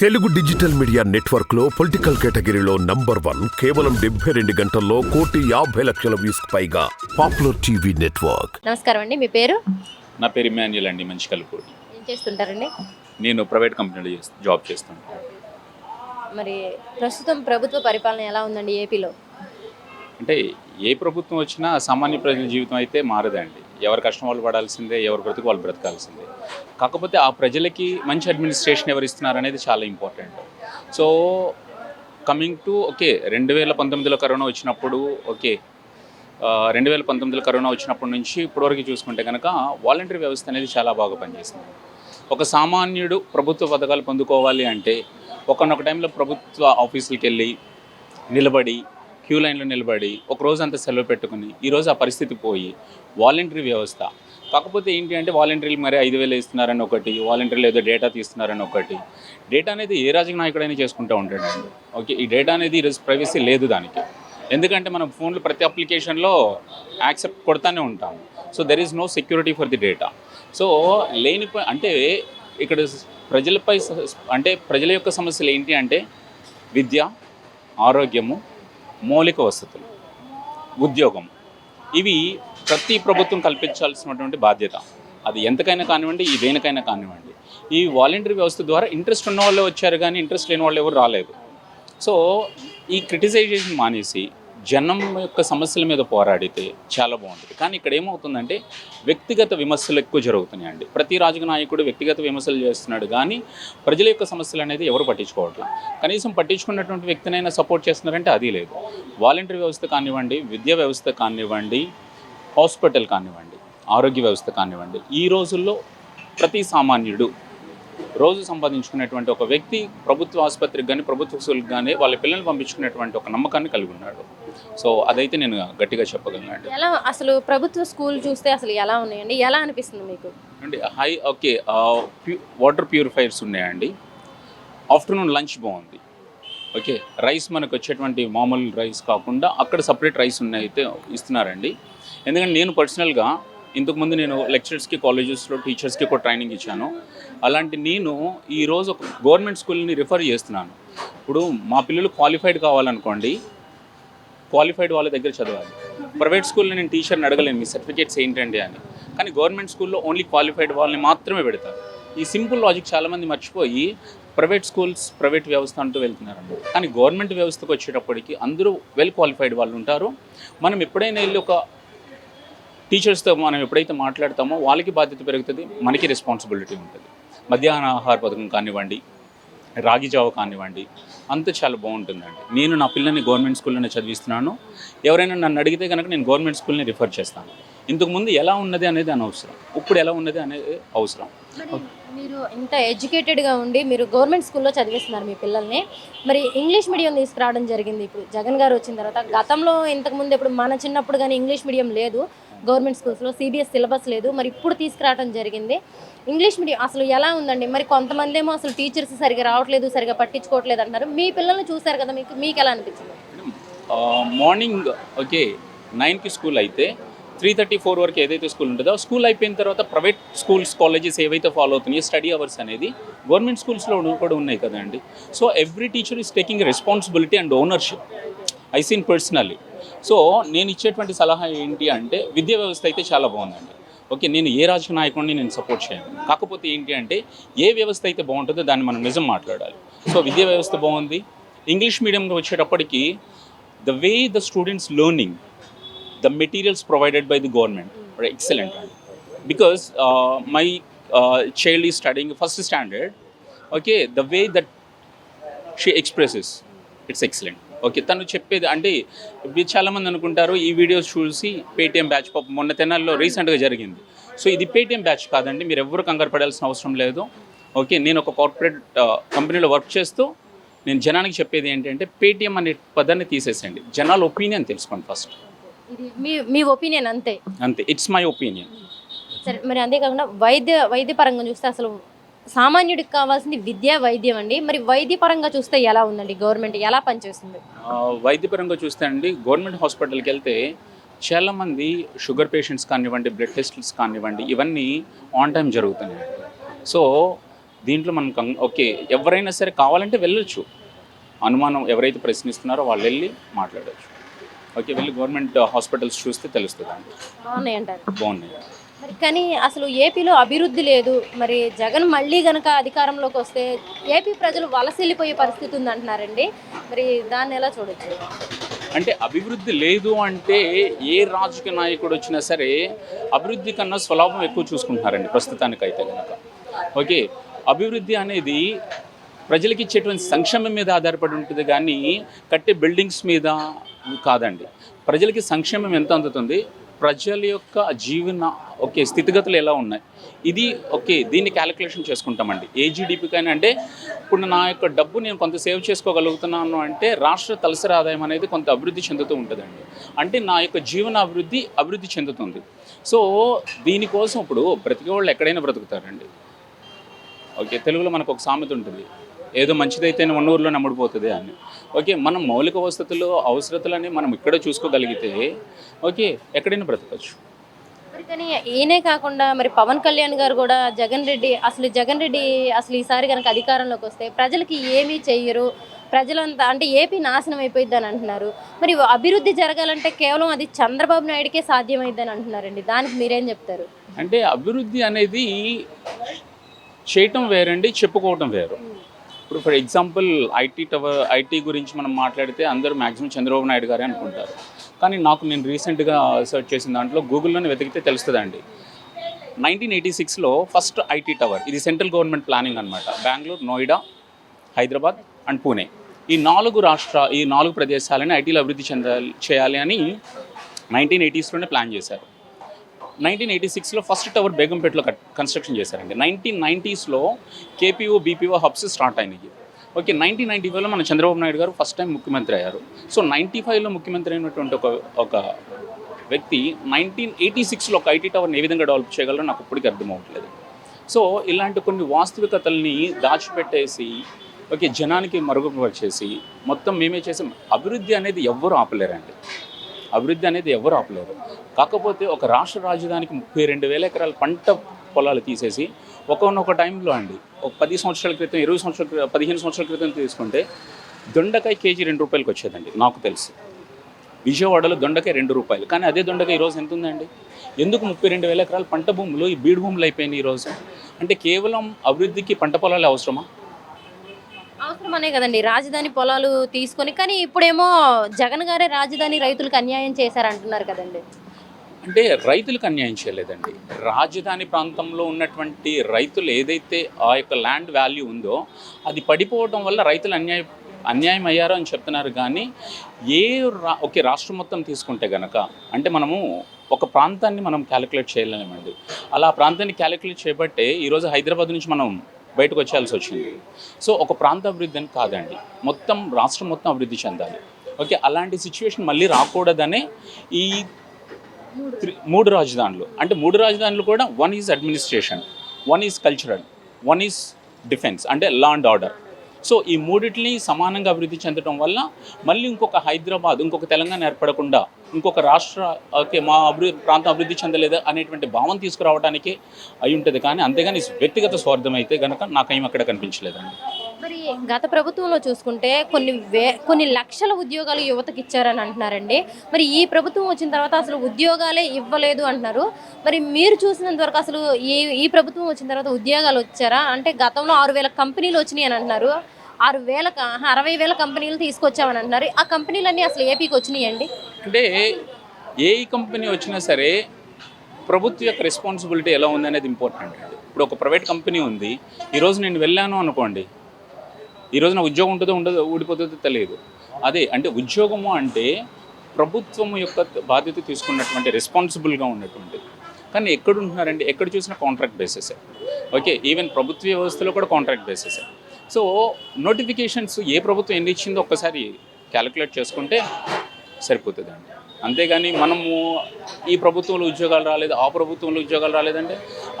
Telugu digital media నెట్వర్క్లో political కేటగిరీలో number one కేవలం డెబ్బై రెండు గంటల్లో కోటి యాభై లక్షల వ్యూస్ పైగా పాపులర్ టీవీ నెట్వర్క్. నమస్కారం అండి మీ పేరు? నా పేరు ఇమాన్యుల్ అండి మంచి కలుపూడి ఏం చేస్తుంటారండి? నేను ప్రైవేట్ కంపెనీలో చేస్- జాబ్ చేస్తాను. మరి ప్రస్తుతం ప్రభుత్వ పరిపాలన ఎలా ఉందండి ఏపీలో? అంటే ఏ ప్రభుత్వం వచ్చినా సామాన్య ప్రజల జీవితం అయితే మారదండి. ఎవరి కష్టం వాళ్ళు పడాల్సిందే ఎవరు బ్రతుకు వాళ్ళు బ్రతకాల్సిందే. కాకపోతే ఆ ప్రజలకి మంచి అడ్మినిస్ట్రేషన్ ఎవరు ఇస్తున్నారు అనేది చాలా important so coming to okay రెండు వేల పంతొమ్మిదిలో కరోనా వచ్చినప్పుడు ఓకే రెండు వేల పంతొమ్మిదిలో కరోనా వచ్చినప్పటి నుంచి ఇప్పటివరకు చూసుకుంటే కనుక వాలంటరీ వ్యవస్థ అనేది చాలా బాగా పనిచేసింది. ఒక సామాన్యుడు ప్రభుత్వ పథకాలు పొందుకోవాలి అంటే ఒకనొక టైంలో ప్రభుత్వ ఆఫీసులకు వెళ్ళి నిలబడి క్యూ లైన్లో నిలబడి ఒక రోజు అంతా సెలవు పెట్టుకుని ఈరోజు ఆ పరిస్థితి పోయి వాలంటరీ వ్యవస్థ. కాకపోతే ఏంటి అంటే వాలంటీర్లు మరి ఐదు వేలు ఇస్తున్నారని ఒకటి వాలంటీర్లు ఏదో డేటా తీస్తున్నారని ఒకటి. డేటా అనేది ఏ రాజకీయ నాయకుడైనా చేసుకుంటూ ఉంటాడండి. ఓకే ఈ డేటా అనేది ఈరోజు ప్రైవసీ లేదు దానికి. ఎందుకంటే మనం ఫోన్లు ప్రతి అప్లికేషన్లో యాక్సెప్ట్ కొడతానే ఉంటాం so there is no security for the data so లేని ప- అంటే ఇక్కడ ప్రజలపై అంటే ప్రజల యొక్క సమస్యలు ఏంటి అంటే విద్య ఆరోగ్యము మౌలిక వసతులు ఉద్యోగం. ఇవి ప్రతి ప్రభుత్వం కల్పించాల్సినటువంటి బాధ్యత. అది ఎంతకైనా కానివ్వండి ఈ దేనికైనా కానివ్వండి. ఈ వాలంటరీ వ్యవస్థ ద్వారా ఇంట్రెస్ట్ ఉన్న వాళ్ళే వచ్చారు కానీ ఇంట్రెస్ట్ లేని వాళ్ళు ఎవరు రాలేదు. సో ఈ క్రిటిసైజేషన్ మానేసి జనం యొక్క సమస్యల మీద పోరాడితే చాలా బాగుంటుంది. కానీ ఇక్కడ ఏమవుతుందంటే వ్యక్తిగత విమర్శలు ఎక్కువ జరుగుతున్నాయండి. ప్రతి రాజకీయ నాయకుడు వ్యక్తిగత విమర్శలు చేస్తున్నాడు కానీ ప్రజల యొక్క సమస్యలు అనేది ఎవరు పట్టించుకోవట్లేదు కనీసం పట్టించుకున్నటువంటి వ్యక్తినైనా సపోర్ట్ చేస్తున్నారంటే అది లేదు. వాలంటరీ వ్యవస్థ కానివ్వండి విద్యా వ్యవస్థ కానివ్వండి హాస్పిటల్ కానివ్వండి ఆరోగ్య వ్యవస్థ కానివ్వండి ఈ రోజుల్లో ప్రతి సామాన్యుడు రోజు సంపాదించుకునేటువంటి ఒక వ్యక్తి ప్రభుత్వ ఆసుపత్రికి కానీ ప్రభుత్వ స్కూల్కి కానీ వాళ్ళ పిల్లల్ని పంపించుకునేటువంటి ఒక నమ్మకాన్ని కలిగి ఉన్నాడు. సో అదైతే నేను గట్టిగా చెప్పగలను ఎలా అసలు ప్రభుత్వ స్కూల్ చూస్తే అసలు ఎలా ఉన్నాయండి? ఎలా అనిపిస్తుంది మీకు? అండి హై ఓకే వాటర్ ప్యూరిఫైర్స్ ఉన్నాయండి. ఆఫ్టర్నూన్ లంచ్ బాగుంది. ఓకే రైస్ మనకు వచ్చేటువంటి మామూలు రైస్ కాకుండా అక్కడ సపరేట్ రైస్ ఉన్నాయి అయితే ఇస్తున్నారండి. ఎందుకంటే నేను పర్సనల్గా ఇంతకుముందు నేను లెక్చరర్స్కి కాలేజెస్లో టీచర్స్కి కూడా ట్రైనింగ్ ఇచ్చాను. అలాంటి నేను ఈరోజు ఒక గవర్నమెంట్ స్కూల్ని రిఫర్ చేస్తున్నాను. ఇప్పుడు మా పిల్లలు క్వాలిఫైడ్ కావాలనుకోండి క్వాలిఫైడ్ వాళ్ళ దగ్గర చదవాలి. ప్రైవేట్ స్కూల్లో నేను టీచర్ని అడగలేను మీ సర్టిఫికేట్స్ ఏంటండి అని. కానీ గవర్నమెంట్ స్కూల్లో ఓన్లీ క్వాలిఫైడ్ వాళ్ళని మాత్రమే పెడతారు ఈ సింపుల్ లాజిక్ చాలామంది మర్చిపోయి ప్రైవేట్ స్కూల్స్ ప్రైవేట్ వ్యవస్థ అంటూ వెళ్తున్నారండి. కానీ గవర్నమెంట్ వ్యవస్థకు వచ్చేటప్పటికి అందరూ వెల్ క్వాలిఫైడ్ వాళ్ళు ఉంటారు. మనం ఎప్పుడైనా వెళ్ళి ఒక టీచర్స్తో మనం ఎప్పుడైతే మాట్లాడతామో వాళ్ళకి బాధ్యత పెరుగుతుంది మనకి రెస్పాన్సిబిలిటీ ఉంటుంది. మధ్యాహ్న ఆహార పథకం కానివ్వండి రాగి జావ కానివ్వండి అంత చాలా బాగుంటుందండి. నేను నా పిల్లల్ని గవర్నమెంట్ స్కూల్లోనే చదివిస్తున్నాను. ఎవరైనా నన్ను అడిగితే కనుక నేను గవర్నమెంట్ స్కూల్ని రిఫర్ చేస్తాను. ఇంతకుముందు ఎలా ఉన్నది అనేది అనవసరం ఇప్పుడు ఎలా ఉన్నది అనేది అవసరం. మీరు ఇంత ఎడ్యుకేటెడ్గా ఉండి మీరు గవర్నమెంట్ స్కూల్లో చదివిస్తున్నారు మీ పిల్లల్ని. మరి ఇంగ్లీష్ మీడియం తీసుకురావడం జరిగింది. ఇప్పుడు జగన్ గారు వచ్చిన తర్వాత గతంలో ఇంతకుముందు ఇప్పుడు మన చిన్నప్పుడు కానీ ఇంగ్లీష్ మీడియం లేదు. గవర్నమెంట్ స్కూల్స్లో సిబిఎస్ సిలబస్ లేదు. మరి ఇప్పుడు తీసుకురావడం జరిగింది. ఇంగ్లీష్ మీడియం అసలు ఎలా ఉందండి? మరి కొంతమంది ఏమో అసలు టీచర్స్ సరిగా రావట్లేదు సరిగా పట్టించుకోవట్లేదు అంటున్నారు. మీ పిల్లల్ని చూశారు కదా మీకు? మీకు ఎలా అనిపించింది? మార్నింగ్ ఓకే నైన్కి స్కూల్ అయితే త్రీ థర్టీ ఫోర్ వరకు ఏదైతే స్కూల్ ఉంటుందో స్కూల్ అయిపోయిన తర్వాత ప్రైవేట్ స్కూల్స్ కాలేజెస్ ఏవైతే ఫాలో అవుతున్నాయో స్టడీ అవర్స్ అనేది గవర్నమెంట్ స్కూల్స్లో కూడా ఉన్నాయి కదండి. So every teacher is taking responsibility and ownership. I seen personally so నేను ఇచ్చేటువంటి సలహా ఏంటి అంటే విద్యా వ్యవస్థ అయితే చాలా బాగుందండి. ఓకే నేను ఏ రాజకీయ నాయకుడిని నేను సపోర్ట్ చేయను. కాకపోతే ఏంటి అంటే ఏ వ్యవస్థ అయితే బాగుంటుందో దాన్ని మనం నిజం మాట్లాడాలి. సో విద్యా వ్యవస్థ బాగుంది. ఇంగ్లీష్ మీడియంలో వచ్చేటప్పటికి the way the students learning the materials provided by the government excellent అండి బికాస్ మై చైల్డ్ ఈ studying first standard okay the way that she expresses it's excellent okay తను చెప్పేది అంటే ఇప్పుడు చాలామంది అనుకుంటారు ఈ వీడియోస్ చూసి పేటిఎం బ్యాచ్ పాప మొన్న తెనాల్లో రీసెంట్గా జరిగింది. సో ఇది పేటిఎం బ్యాచ్ కాదండి మీరు ఎవరు కంగారు పడాల్సిన అవసరం లేదు. ఓకే నేను ఒక కార్పొరేట్ కంపెనీలో వర్క్ చేస్తూ నేను జనానికి చెప్పేది ఏంటంటే పేటిఎం అనే పదాన్ని తీసేసండి జనాల ఒపీనియన్ తెలుసుకోండి ఫస్ట్. మీ మీ ఒపీనియన్ అంతే. అంతే ఇట్స్ మై ఒపీనియన్. సరే మరి అంతేకాకుండా వైద్య వైద్య పరంగా చూస్తే అసలు సామాన్యుడికి కావాల్సింది విద్య వైద్యం అండి. మరి వైద్య పరంగా చూస్తే ఎలా ఉందండి? గవర్నమెంట్ ఎలా పనిచేస్తుంది? వైద్యపరంగా చూస్తే అండి గవర్నమెంట్ హాస్పిటల్కి వెళ్తే చాలామంది షుగర్ పేషెంట్స్ కానివ్వండి బ్లడ్ టెస్ట్స్ కానివ్వండి ఇవన్నీ ఆన్ టైం జరుగుతున్నాయి. సో దీంట్లో మనం ఓకే ఎవరైనా సరే కావాలంటే వెళ్ళొచ్చు. అనుమానం ఎవరైతే ప్రశ్నిస్తున్నారో వాళ్ళు వెళ్ళి మాట్లాడవచ్చు ఓకే వెళ్ళి గవర్నమెంట్ హాస్పిటల్స్ చూస్తే తెలుస్తుంది అండి. బాగున్నాయి అంటారు బాగున్నాయి. మరి కానీ అసలు ఏపీలో అభివృద్ధి లేదు. మరి జగన్ మళ్ళీ గనక అధికారంలోకి వస్తే ఏపీ ప్రజలు వలస వెళ్ళిపోయే పరిస్థితి ఉంది అంటున్నారండి. మరి దాన్ని ఎలా చూడొచ్చు? అంటే అభివృద్ధి లేదు అంటే ఏ రాజకీయ నాయకుడు వచ్చినా సరే అభివృద్ధి కన్నా స్వలాభం ఎక్కువ చూసుకుంటున్నారండి ప్రస్తుతానికైతే కనుక ఓకే అభివృద్ధి అనేది ప్రజలకి ఇచ్చేటువంటి సంక్షేమం మీద ఆధారపడి ఉంటుంది కానీ కట్టే బిల్డింగ్స్ మీద కాదండి. ప్రజలకి సంక్షేమం ఎంత అందుతుంది? ప్రజల యొక్క జీవన ఓకే స్థితిగతులు ఎలా ఉన్నాయి? ఇది ఓకే దీన్ని క్యాలిక్యులేషన్ చేసుకుంటామండి. ఏ జీడిపికైనా అంటే ఇప్పుడు నా యొక్క డబ్బు నేను కొంత సేవ్ చేసుకోగలుగుతున్నాను అంటే రాష్ట్ర తలసరి ఆదాయం అనేది కొంత అభివృద్ధి చెందుతూ ఉంటుందండి. అంటే నా యొక్క జీవన అభివృద్ధి అభివృద్ధి చెందుతుంది. సో దీనికోసం ఇప్పుడు బ్రతికే వాళ్ళు ఎక్కడైనా బ్రతుకుతారండి. ఓకే తెలుగులో మనకు ఒక సామెత ఉంటుంది. ఏదో మంచిదైతే ఉన్న ఊర్లో నమ్ముడిపోతుంది అని. ఓకే మనం మౌలిక వసతులు అవసరతలని మనం ఇక్కడ చూసుకోగలిగితే ఓకే ఎక్కడైనా బ్రతకచ్చు. మరి కానీ ఈయనే కాకుండా మరి పవన్ కళ్యాణ్ గారు కూడా జగన్ రెడ్డి అసలు జగన్ రెడ్డి అసలు ఈసారి కనుక అధికారంలోకి వస్తే ప్రజలకి ఏమీ చెయ్యరు. ప్రజలంతా అంటే ఏపీ నాశనం అయిపోయింది అని అంటున్నారు. మరి అభివృద్ధి జరగాలంటే కేవలం అది చంద్రబాబు నాయుడికే సాధ్యమైందని అంటున్నారండి. దానికి మీరేం చెప్తారు? అంటే అభివృద్ధి అనేది చేయటం వేరండి చెప్పుకోవటం వేరు. ఇప్పుడు for example IT tower IT గురించి మనం మాట్లాడితే అందరూ మ్యాక్సిమం చంద్రబాబు నాయుడు గారే అనుకుంటారు. కానీ నాకు నేను రీసెంట్గా సెర్చ్ చేసిన దాంట్లో గూగుల్లోనే వెతికితే తెలుస్తుందండి. నైన్టీన్ ఎయిటీ సిక్స్లో ఫస్ట్ ఐటీ టవర్ ఇది సెంట్రల్ గవర్నమెంట్ ప్లానింగ్ అనమాట బెంగళూరు నోయిడా హైదరాబాద్ అండ్ పూణే ఈ నాలుగు రాష్ట్ర ఈ నాలుగు ప్రదేశాలని ఐటీలో అభివృద్ధి చెందాలి చేయాలి అని నైన్టీన్ ఎయిటీస్లోనే ప్లాన్ చేశారు. నైన్టీన్ ఎయిటీ సిక్స్లో ఫస్ట్ టవర్ బేగంపేటలో కట్ కన్స్ట్రక్షన్ చేశారండి. నైన్టీన్ నైంటీస్లో కేపీఓ బీపీఓ హబ్స్ స్టార్ట్ అయినాయి. ఓకే నైన్టీన్ నైన్టీ ఫైవ్లో మన చంద్రబాబు నాయుడు గారు ఫస్ట్ టైం ముఖ్యమంత్రి అయ్యారు. సో నైంటీ ఫైవ్లో ముఖ్యమంత్రి అయినటువంటి ఒక ఒక వ్యక్తి నైన్టీన్ ఎయిటీ సిక్స్లో ఒక ఐటీ టవర్ని ఏ విధంగా డెవలప్ చేయగలరో నాకు ఇప్పటికీ అర్థం అవ్వట్లేదు. సో ఇలాంటి కొన్ని వాస్తవికతల్ని దాచిపెట్టేసి ఓకే జనానికి మరుగుపరిచేసి మొత్తం మేమే చేసాం అభివృద్ధి అనేది ఎవ్వరూ ఆపలేరండి. అభివృద్ధి అనేది ఎవరు ఆపలేరు. కాకపోతే ఒక రాష్ట్ర రాజధానికి ముప్పై రెండు వేల ఎకరాల పంట పొలాలు తీసేసి ఒకనొక టైంలో అండి ఒక పది సంవత్సరాల క్రితం ఇరవై సంవత్సరాల క్రితం పదిహేను సంవత్సరాల క్రితం తీసుకుంటే దొండకాయ కేజీ రెండు రూపాయలకి వచ్చేదండి నాకు తెలుసు. విజయవాడలో దొండకాయ రెండు రూపాయలు కానీ అదే దొండకాయ ఈరోజు ఎంత ఉందండి? ఎందుకు ముప్పై రెండు వేల ఎకరాల పంట భూములు ఈ బీడు భూములు అయిపోయినాయి ఈరోజు? అంటే కేవలం అభివృద్ధికి పంట పొలాలు అవసరమా? అవసరమనే కదండి. రాజధాని పొలాలు తీసుకొని కానీ ఇప్పుడేమో జగన్ గారే రాజధాని రైతులకు అన్యాయం చేశారంటున్నారు కదండి. అంటే రైతులకు అన్యాయం చేయలేదండి. రాజధాని ప్రాంతంలో ఉన్నటువంటి రైతులు ఏదైతే ఆ యొక్క ల్యాండ్ వాల్యూ ఉందో అది పడిపోవడం వల్ల రైతులు అన్యాయం అన్యాయం అయ్యారు అని చెప్తున్నారు. కానీ ఏ రా ఒకే రాష్ట్రం మొత్తం తీసుకుంటే గనక అంటే మనము ఒక ప్రాంతాన్ని మనం క్యాలిక్యులేట్ చేయలేమండి. అలా ఆ ప్రాంతాన్ని క్యాలిక్యులేట్ చేయబట్టే ఈరోజు హైదరాబాద్ నుంచి మనం బయటకు వచ్చేయాల్సి వచ్చింది. సో ఒక ప్రాంత అభివృద్ధి అని కాదండి. మొత్తం రాష్ట్రం మొత్తం అభివృద్ధి చెందాలి. ఓకే అలాంటి సిచ్యువేషన్ మళ్ళీ రాకూడదనే ఈ త్రి- మూడు రాజధానులు. అంటే మూడు రాజధానులు కూడా one is administration one is cultural one is defence అంటే లా అండ్ ఆర్డర్ సో ఈ మూడిటిని సమానంగా అభివృద్ధి చెందడం వల్ల మళ్ళీ ఇంకొక హైదరాబాద్ ఇంకొక తెలంగాణ ఏర్పడకుండా ఇంకొక రాష్ట్ర ఓకే మా అభివృద్ధి ప్రాంతం అభివృద్ధి చెందలేదు అనేటువంటి భావం తీసుకురావడానికి అయి ఉంటుంది. కానీ అంతేగాని వ్యక్తిగత స్వార్థం అయితే కనుక నాకేం అక్కడ కనిపించలేదండి. మరి గత ప్రభుత్వంలో చూసుకుంటే కొన్ని వే కొన్ని లక్షల ఉద్యోగాలు యువతకి ఇచ్చారని అంటున్నారండి. మరి ఈ ప్రభుత్వం వచ్చిన తర్వాత అసలు ఉద్యోగాలే ఇవ్వలేదు అంటున్నారు. మరి మీరు చూసినంత వరకు అసలు ఈ ఈ ప్రభుత్వం వచ్చిన తర్వాత ఉద్యోగాలు వచ్చారా? అంటే గతంలో ఆరు వేల కంపెనీలు వచ్చినాయి అని అంటున్నారు. ఆరు వేల అరవై వేల కంపెనీలు తీసుకొచ్చామని అంటున్నారు. ఆ కంపెనీలన్నీ అసలు ఏపీకి వచ్చినాయండి? అంటే ఏ కంపెనీ వచ్చినా సరే ప్రభుత్వ యొక్క రెస్పాన్సిబిలిటీ ఎలా ఉంది అనేది ఇంపార్టెంట్ అండి. ఇప్పుడు ఒక ప్రైవేట్ కంపెనీ ఉంది. ఈరోజు నేను వెళ్ళాను అనుకోండి. ఈరోజు నా ఉద్యోగం ఉంటుందో ఉండదో ఊడిపోతుందో తెలియదు. అదే అంటే ఉద్యోగము అంటే ప్రభుత్వం యొక్క బాధ్యత తీసుకున్నటువంటి రెస్పాన్సిబుల్గా ఉన్నటువంటిది కానీ ఎక్కడ ఉంటున్నారండి? ఎక్కడ చూసినా కాంట్రాక్ట్ బేసిస్ ఓకే ఈవెన్ ప్రభుత్వ వ్యవస్థలో కూడా కాంట్రాక్ట్ బేసిస్ సో నోటిఫికేషన్స్ ఏ ప్రభుత్వం ఎన్ని ఇచ్చిందో ఒక్కసారి క్యాలిక్యులేట్ చేసుకుంటే సరిపోతుందండి. అంతేగాని మనము ఈ ప్రభుత్వంలో ఉద్యోగాలు రాలేదు ఆ ప్రభుత్వంలో ఉద్యోగాలు రాలేదంటే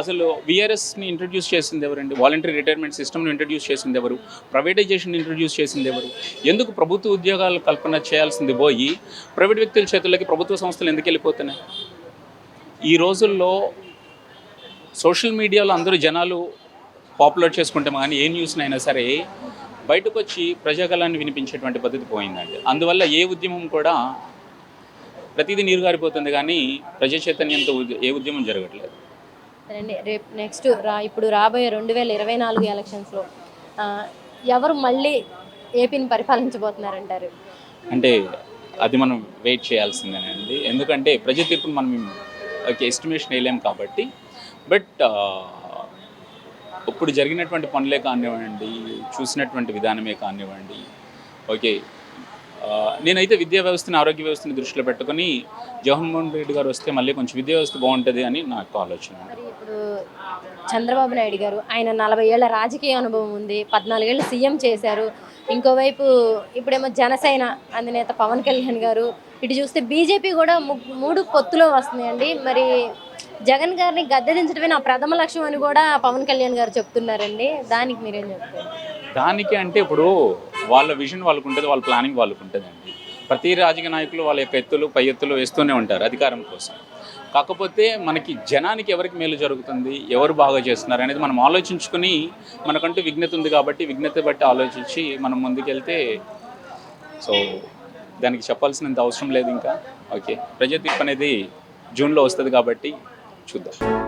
అసలు విఆర్ఎస్ని ఇంట్రడ్యూస్ చేసింది ఎవరండి? వాలంటరీ రిటైర్మెంట్ సిస్టమ్ని ఇంట్రడ్యూస్ చేసింది ఎవరు? ప్రైవేటైజేషన్ ఇంట్రడ్యూస్ చేసింది ఎవరు? ఎందుకు ప్రభుత్వ ఉద్యోగాలు కల్పన చేయాల్సింది పోయి ప్రైవేట్ వ్యక్తుల చేతుల్లోకి ప్రభుత్వ సంస్థలు ఎందుకు వెళ్ళిపోతున్నాయి? ఈ రోజుల్లో సోషల్ మీడియాలో అందరూ జనాలు పాపులర్ చేసుకుంటాం కానీ ఏ న్యూస్నైనా సరే బయటకు వచ్చి ప్రజాగలాన్ని వినిపించేటువంటి పద్ధతి పోయిందండి. అందువల్ల ఏ ఉద్యమం కూడా ప్రతిదీ నీరు గారిపోతుంది కానీ ప్రజా చైతన్యంతో ఏ ఉద్యమం జరగట్లేదు. అండి రేపు నెక్స్ట్ రా ఇప్పుడు రాబోయే రెండు వేల ఇరవై నాలుగు ఎలక్షన్స్లో ఎవరు మళ్ళీ ఏపీని పరిపాలించబోతున్నారంటారు? అంటే అది మనం వెయిట్ చేయాల్సిందేనండి. ఎందుకంటే ప్రజా తీర్పును మనం ఒక ఎస్టిమేషన్ వేయలేం కాబట్టి. బట్ ఇప్పుడు జరిగినటువంటి పనులే కానివ్వండి చూసినటువంటి విధానమే కానివ్వండి ఓకే. నేనైతే విద్యా వ్యవస్థని ఆరోగ్య వ్యవస్థని దృష్టిలో పెట్టుకొని జగన్మోహన్ రెడ్డి గారు వస్తే మళ్ళీ కొంచెం విద్యా వ్యవస్థ బాగుంటుంది అని నాకు ఆలోచన. మరి ఇప్పుడు చంద్రబాబు నాయుడు గారు ఆయన నలభై ఏళ్ళ రాజకీయ అనుభవం ఉంది పద్నాలుగేళ్ళు సీఎం చేశారు. ఇంకోవైపు ఇప్పుడేమో జనసేన అధినేత పవన్ కళ్యాణ్ గారు. ఇటు చూస్తే బీజేపీ కూడా ము- మూడు పొత్తులో వస్తున్నాయండి. మరి జగన్ గారిని గద్దెదించడమే నా ప్రథమ లక్ష్యం అని కూడా పవన్ కళ్యాణ్ గారు చెప్తున్నారండి. దానికి మీరేం చెప్తారు? దానికి అంటే ఇప్పుడు వాళ్ళ విజన్ వాళ్ళకు ఉంటుంది వాళ్ళ ప్లానింగ్ వాళ్ళకు ఉంటుందండి ప్రతి రాజకీయ నాయకులు వాళ్ళ యొక్క ఎత్తులు పై ఎత్తులు వేస్తూనే ఉంటారు అధికారం కోసం. కాకపోతే మనకి జనానికి ఎవరికి మేలు జరుగుతుంది ఎవరు బాగా చేస్తున్నారు అనేది మనం ఆలోచించుకుని మనకంటూ విఘ్నత ఉంది కాబట్టి విఘ్నత బట్టి ఆలోచించి మనం ముందుకెళ్తే సో దానికి చెప్పాల్సినంత అవసరం లేదు ఇంకా. ఓకే. ప్రజా తీర్పు అనేది జూన్లో వస్తుంది కాబట్టి చూద్దాం